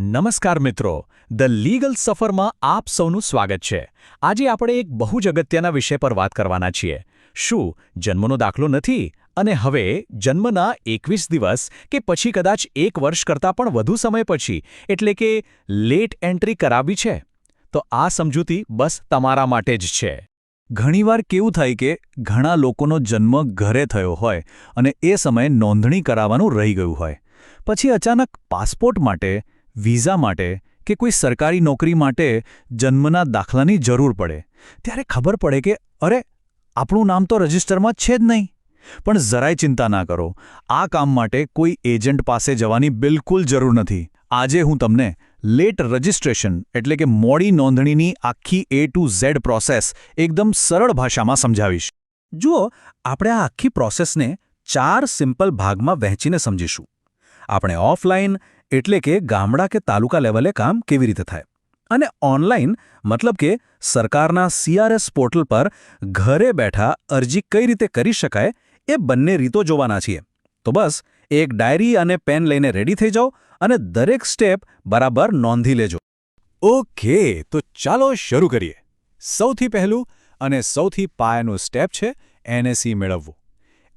નમસ્કાર મિત્રો. The legal સફરમાં આપ સૌનું સ્વાગત છે. આજે આપણે એક બહુ જ અગત્યના વિષય પર વાત કરવાના છીએ. શું જન્મનો દાખલો નથી? અને હવે જન્મના એકવીસ દિવસ કે પછી કદાચ એક વર્ષ કરતાં પણ વધુ સમય પછી, એટલે કે લેટ એન્ટ્રી કરાવી છે? તો આ સમજૂતી બસ તમારા માટે જ છે. ઘણીવાર કેવું થાય કે ઘણા લોકોનો જન્મ ઘરે થયો હોય અને એ સમયે નોંધણી કરાવવાનું રહી ગયું હોય. પછી અચાનક પાસપોર્ટ માટે વિઝા માટે કે કોઈ સરકારી નોકરી માટે જન્મના દાખલાની જરૂર પડે. ત્યારે ખબર પડે કે, અરે, આપણું નામ તો રજિસ્ટરમાં છે જ નહીં. પણ જરાય ચિંતા ના કરો. આ કામ માટે કોઈ એજન્ટ પાસે જવાની બિલકુલ જરૂર નથી. આજે હું તમને લેટ રજિસ્ટ્રેશન, એટલે કે મોડી નોંધણીની આખી એ ટુ ઝેડ પ્રોસેસ એકદમ સરળ ભાષામાં સમજાવીશ. જુઓ, આપણે આ આખી પ્રોસેસને ચાર સિમ્પલ ભાગમાં વહેંચીને સમજીશું. આપણે ઓફલાઈન એટલે કે ગામડા કે તાલુકા લેવલે કામ કેવી રીતે થાય? અને ઓનલાઈન મતલબ કે સરકારના સીઆરએસ પોર્ટલ પર ઘરે બેઠા અરજી કઈ રીતે કરી શકાય એ બંને રીતો જોવાના છીએ. તો બસ, એક ડાયરી અને પેન લઈને રેડી થઈ જાઓ અને દરેક સ્ટેપ બરાબર નોંધી લેજો. ઓકે, તો ચાલો શરૂ કરીએ. સૌથી પહેલું અને સૌથી પાયાનું સ્ટેપ છે એનએસી મેળવવું.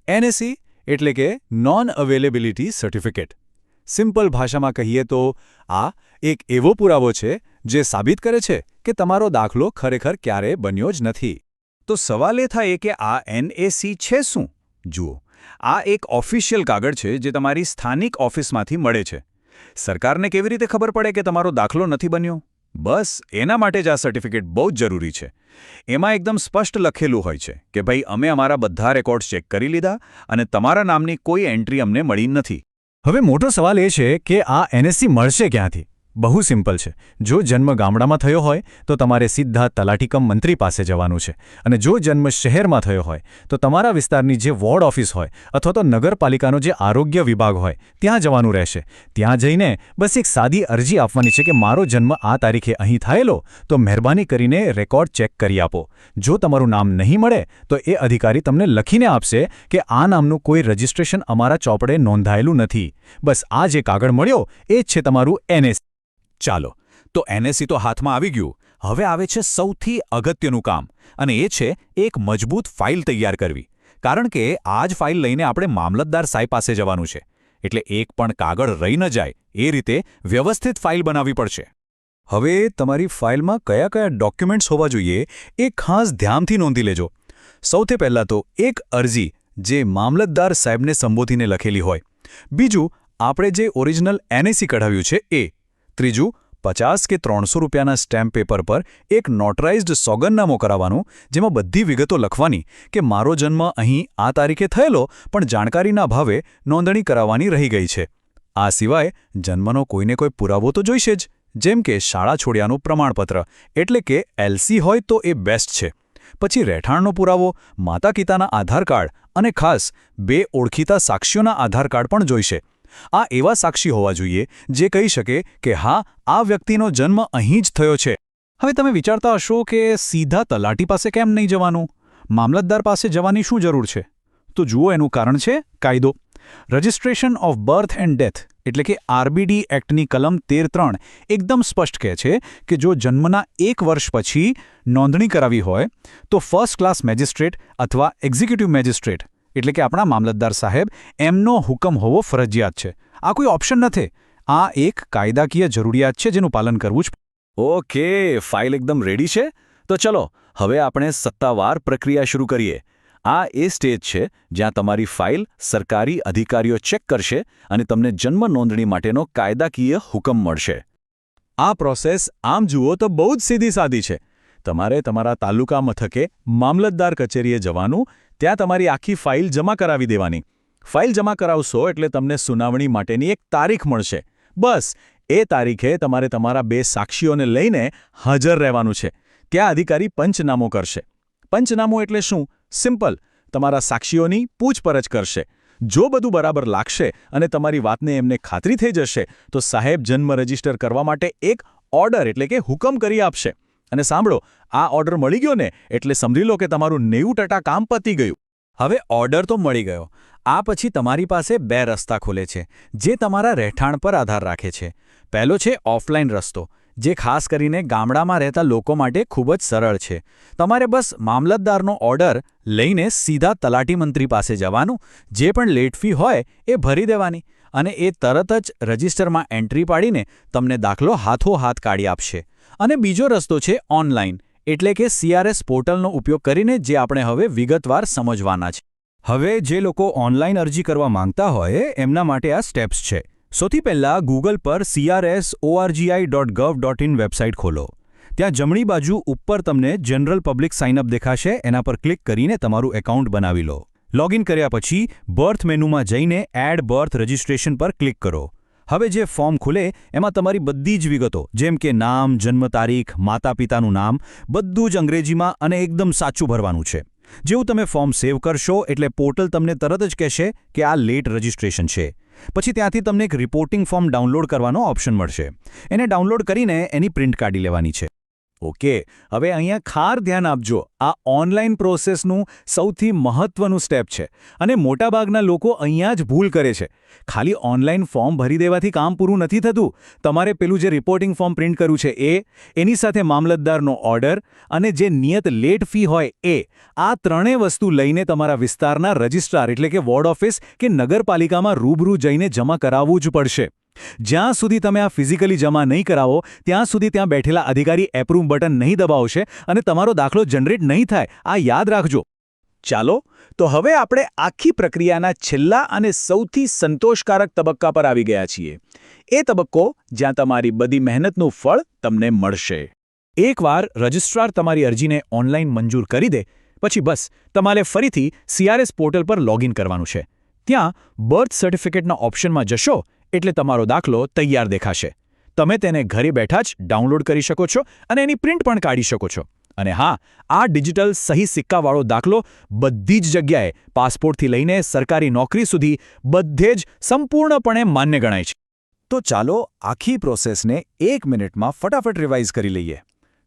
એનએસી એટલે કે નોન અવેલેબિલિટી સર્ટિફિકેટ સિમ્પલ ભાષામાં કહીએ તો, આ એક એવો પુરાવો છે જે સાબિત કરે છે કે તમારો દાખલો ખરેખર ક્યારેય બન્યો જ નથી. તો સવાલ એ થાય કે આ એનએસી છે શું? જુઓ, આ એક ઓફિશિયલ કાગળ છે જે તમારી સ્થાનિક ઓફિસમાંથી મળે છે. સરકારને કેવી રીતે ખબર પડે કે તમારો દાખલો નથી બન્યો? બસ, એના માટે જ આ સર્ટિફિકેટ બહુ જ જરૂરી છે. એમાં એકદમ સ્પષ્ટ લખેલું હોય છે કે ભાઈ, અમે અમારા બધા રેકોર્ડ્સ ચેક કરી લીધા અને તમારા નામની કોઈ એન્ટ્રી અમને મળી નથી. હવે મોટો સવાલ એ છે કે આ એનએસસી મળશે ક્યાંથી? બહુ સિમ્પલ છે. જો જન્મ ગામડામાં થયો હોય, તો તમારે સીધા તલાટીકમ મંત્રી પાસે જવાનું છે. અને જો જન્મ શહેરમાં થયો હોય, તો તમારા વિસ્તારની જે વોર્ડ ઓફિસ હોય, અથવા તો નગરપાલિકાનો જે આરોગ્ય વિભાગ હોય, ત્યાં જવાનું રહેશે. ત્યાં જઈને બસ એક સાદી અરજી આપવાની છે કે મારો જન્મ આ તારીખે અહીં થયેલો, તો મહેરબાની કરીને રેકોર્ડ ચેક કરી આપો. જો તમારું નામ નહીં મળે, તો એ અધિકારી તમને લખીને આપશે કે આ નામનું કોઈ રજિસ્ટ્રેશન અમારા ચોપડે નોંધાયેલું નથી. બસ આ જે કાગળ મળ્યો, એ જ છે તમારું એનએસ ચાલો, તો એનએસસી તો હાથમાં આવી ગયું. હવે આવે છે સૌથી અગત્યનું કામ, અને એ છે એક મજબૂત ફાઇલ તૈયાર કરવી. કારણ કે આ જ ફાઇલ લઈને આપણે મામલતદાર સાહેબ પાસે જવાનું છે. એટલે એક પણ કાગળ રહી ન જાય, એ રીતે વ્યવસ્થિત ફાઇલ બનાવવી પડશે. હવે તમારી ફાઇલમાં કયા કયા ડોક્યુમેન્ટ્સ હોવા જોઈએ, એ ખાસ ધ્યાનથી નોંધી લેજો. સૌથી પહેલાં તો એક અરજી, જે મામલતદાર સાહેબને સંબોધીને લખેલી હોય. બીજું, આપણે જે ઓરિજિનલ એનએસી કઢાવ્યું છે, એ. ત્રીજું, પચાસ કે ત્રણસો રૂપિયાના સ્ટેમ્પ પેપર પર એક નોટરાઇઝ્ડ સોગંદનામું કરાવવાનું, જેમાં બધી વિગતો લખવાની કે મારો જન્મ અહીં આ તારીખે થયેલો, પણ જાણકારીના ભાવે નોંધણી કરાવવાની રહી ગઈ છે. આ સિવાય જન્મનો કોઈને કોઈ પુરાવો તો જોઈશે જ, જેમ કે શાળા છોડ્યાનું પ્રમાણપત્ર, એટલે કે એલસી હોય તો એ બેસ્ટ છે. પછી રહેઠાણનો પુરાવો માતા પિતાના આધાર કાર્ડ અને ખાસ બે ઓળખીતા સાક્ષીઓના આધાર કાર્ડ પણ જોઈશે. આ એવા સાક્ષી હોવા જોઈએ જે કહી શકે કે હા, આ વ્યક્તિનો જન્મ અહીં જ થયો છે. હવે તમે વિચારતા હશો કે સીધા તલાટી પાસે કેમ નહીં જવાનું? મામલતદાર પાસે જવાની શું જરૂર છે? તો જુઓ એનું કારણ છે કાયદો. Registration of birth and death એટલે કે આરબીડી એક્ટની કલમ તેર ત્રણ એકદમ સ્પષ્ટ કહે છે કે જો જન્મના એક વર્ષ પછી નોંધણી કરાવી હોય તો ફર્સ્ટ ક્લાસ મેજિસ્ટ્રેટ અથવા એક્ઝિક્યુટિવ મેજિસ્ટ્રેટ એટલે કે આપણા મામલતદાર સાહેબ, એમનો હુકમ હોવો ફરજિયાત છે. આ કોઈ ઓપ્શન નથી. આ એક કાયદાકીય જરૂરિયાત છે જેનું પાલન કરવું જ ઓકે, ફાઇલ એકદમ રેડી છે? તો ચલો, હવે આપણે સત્તાવાર પ્રક્રિયા શરૂ કરીએ. આ એ સ્ટેજ છે જ્યાં તમારી ફાઇલ સરકારી અધિકારીઓ ચેક કરશે અને તમને જન્મ નોંધણી માટેનો કાયદાકીય હુકમ મળશે. આ પ્રોસેસ આમ જુઓ તો બહુ જ સીધી સાદી છે. તમારે તમારા તાલુકા મથકે મામલતદાર કચેરીએ જવાનું ત્યાં તમારી આખી ફાઇલ જમા કરાવી દેવાની. ફાઇલ જમા કરાવશો એટલે તમને સુનાવણી માટેની એક તારીખ મળશે. બસ, એ તારીખે તમારે તમારા બે સાક્ષીઓને લઈને હાજર રહેવાનું છે. ત્યાં અધિકારી પંચનામો કરશે. પંચનામું એટલે શું? સિમ્પલ, તમારા સાક્ષીઓની પૂછપરછ કરશે. જો બધું બરાબર લાગશે અને તમારી વાતને એમને ખાતરી થઈ જશે, તો સાહેબ જન્મ રજિસ્ટર કરવા માટે એક ઓર્ડર એટલે કે હુકમ કરી આપશે. અને સાંભળો, આ ઓર્ડર મળી ગયો ને એટલે સમજી લો કે તમારું નેવું કામ પતી ગયું. હવે ઓર્ડર તો મળી ગયો. આ પછી તમારી પાસે બે રસ્તા ખુલે છે, જે તમારા રહેઠાણ પર આધાર રાખે છે. પહેલો છે ઓફલાઈન રસ્તો, જે ખાસ કરીને ગામડામાં રહેતા લોકો માટે ખૂબ જ સરળ છે. તમારે બસ મામલતદારનો ઓર્ડર લઈને સીધા તલાટી મંત્રી પાસે જવાનું, જે પણ લેટ ફી હોય એ ભરી દેવાની અને એ તરત જ રજિસ્ટરમાં એન્ટ્રી પાડીને તમને દાખલો હાથો હાથ કાઢી આપશે. અને બીજો રસ્તો છે ઓનલાઈન, એટલે કે સીઆરએસ પોર્ટલનો ઉપયોગ કરીને જે આપણે હવે વિગતવાર સમજવાના છે. હવે જે લોકો ઓનલાઈન અરજી કરવા માંગતા હોય, એમના માટે આ સ્ટેપ્સ છે. સૌથી પહેલાં ગૂગલ પર CRS ORGI dot gov dot in website ખોલો. ત્યાં જમણી બાજુ ઉપર તમને જનરલ પબ્લિક સાઇનઅપ દેખાશે, એના પર ક્લિક કરીને તમારું એકાઉન્ટ બનાવી લો. લોગિન કર્યા પછી બર્થ મેનુમાં જઈને એડ બર્થ રજિસ્ટ્રેશન પર ક્લિક કરો. હવે જે ફોર્મ ખુલે, એમાં તમારી બધી જ વિગતો, જેમ કે નામ, જન્મ તારીખ માતા પિતાનું નામ, બધું જ અંગ્રેજીમાં અને એકદમ સાચું ભરવાનું છે. જેવું તમે ફોર્મ સેવ કરશો, એટલે પોર્ટલ તમને તરત જ કહેશે કે આ લેટ રજિસ્ટ્રેશન છે. પછી ત્યાંથી તમને એક રિપોર્ટિંગ ફોર્મ ડાઉનલોડ કરવાનો ઓપ્શન મળશે. એને ડાઉનલોડ કરીને એની પ્રિન્ટ કાઢી લેવાની છે. ઓકે, હવે અહીંયા ખાર ધ્યાન આપજો. આ ઓનલાઈન પ્રોસેસનું સૌથી મહત્વનું સ્ટેપ છે અને મોટાભાગના લોકો અહીંયા જ ભૂલ કરે છે. ખાલી ઓનલાઈન ફોર્મ ભરી દેવાથી કામ પૂરું નથી થતું. તમારે પેલું જે રિપોર્ટિંગ ફોર્મ પ્રિન્ટ કર્યું છે એ, એની સાથે મામલતદારનો ઓર્ડર અને જે નિયત લેટ ફી હોય એ, આ ત્રણેય વસ્તુ લઈને તમારા વિસ્તારના રજિસ્ટ્રાર એટલે કે વોર્ડ ઓફિસ કે નગરપાલિકામાં રૂબરૂ જઈને જમા કરાવવું જ પડશે. જ્યાં સુધી તમે આ ફિઝિકલી જમા નહીં કરાવો, ત્યાં સુધી ત્યાં બેઠેલા અધિકારી એપ્રૂવ બટન નહીં દબાવશે અને તમારો દાખલો જનરેટ નહીં થાય. આ યાદ રાખજો. ચાલો, તો હવે આપણે આખી પ્રક્રિયાના છેલ્લા અને સૌથી સંતોષકારક તબક્કા પર આવી ગયા છીએ. એ તબક્કો જ્યાં તમારી બધી મહેનતનું ફળ તમને મળશે. એકવાર રજિસ્ટ્રાર તમારી અરજીને ઓનલાઈન મંજૂર કરી દે, પછી બસ, તમારે ફરીથી સીઆરએસ પોર્ટલ પર લોગિન કરવાનું છે. ત્યાં બર્થ સર્ટિફિકેટના ઓપ્શનમાં જશો એટલે તમારો દાખલો તૈયાર દેખાશે. તમે તેને ઘરે બેઠા જ ડાઉનલોડ કરી શકો છો અને એની પ્રિન્ટ પણ કાઢી શકો છો. અને હા, આ ડિજિટલ સહી સિક્કાવાળો દાખલો બધી જ જગ્યાએ પાસપોર્ટથી લઈને સરકારી નોકરી સુધી બધે જ સંપૂર્ણપણે માન્ય ગણાય છે. તો ચાલો આખી પ્રોસેસને એક મિનિટમાં ફટાફટ રિવાઇઝ કરી લઈએ.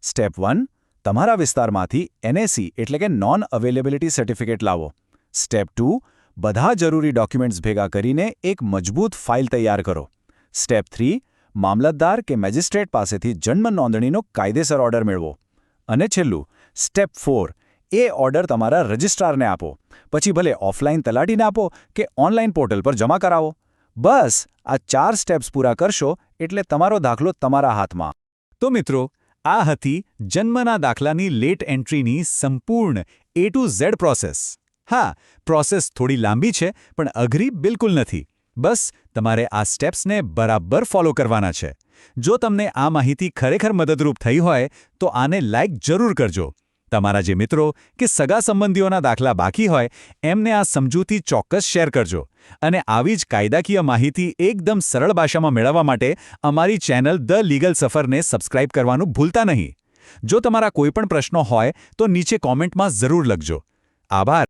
સ્ટેપ વન, તમારા વિસ્તારમાંથી એનએસી એટલે કે નોન અવેલેબિલિટી સર્ટિફિકેટ લાવો. સ્ટેપ ટુ બધા જરૂરી ડોક્યુમેન્ટ્સ ભેગા કરીને એક મજબૂત ફાઇલ તૈયાર કરો. સ્ટેપ થ્રી, મામલતદાર કે મેજિસ્ટ્રેટ પાસેથી જન્મ નોંધણીનો કાયદેસર ઓર્ડર મેળવો. અને છેલ્લું, સ્ટેપ ફોર, એ ઓર્ડર તમારા રજિસ્ટ્રારને આપો. પછી ભલે ઓફલાઈન તલાટીને આપો કે ઓનલાઈન પોર્ટલ પર જમા કરાવો. બસ, આ ચાર સ્ટેપ્સ પૂરા કરશો એટલે તમારો દાખલો તમારા હાથમાં. તો મિત્રો, આ હતી જન્મના દાખલાની લેટ એન્ટ્રીની સંપૂર્ણ એ ટુ ઝેડ પ્રોસેસ હા, પ્રોસેસ થોડી લાંબી છે, પણ અઘરી બિલકુલ નથી. બસ, તમારે આ સ્ટેપ્સને બરાબર ફોલો કરવાના છે. જો તમને આ માહિતી ખરેખર મદદરૂપ થઈ હોય, તો આને લાઇક જરૂર કરજો. તમારા જે મિત્રો કે સગા સંબંધીઓના દાખલા બાકી હોય, એમને આ સમજૂતી ચોક્કસ શેર કરજો. અને આવી જ કાયદાકીય માહિતી એકદમ સરળ ભાષામાં મેળવવા માટે અમારી ચેનલ ધ લીગલ સફરને સબસ્ક્રાઇબ કરવાનું ભૂલતા નહીં. જો તમારા કોઈ પણ પ્રશ્નો હોય, તો નીચે કોમેન્ટમાં જરૂર લખજો. આભાર.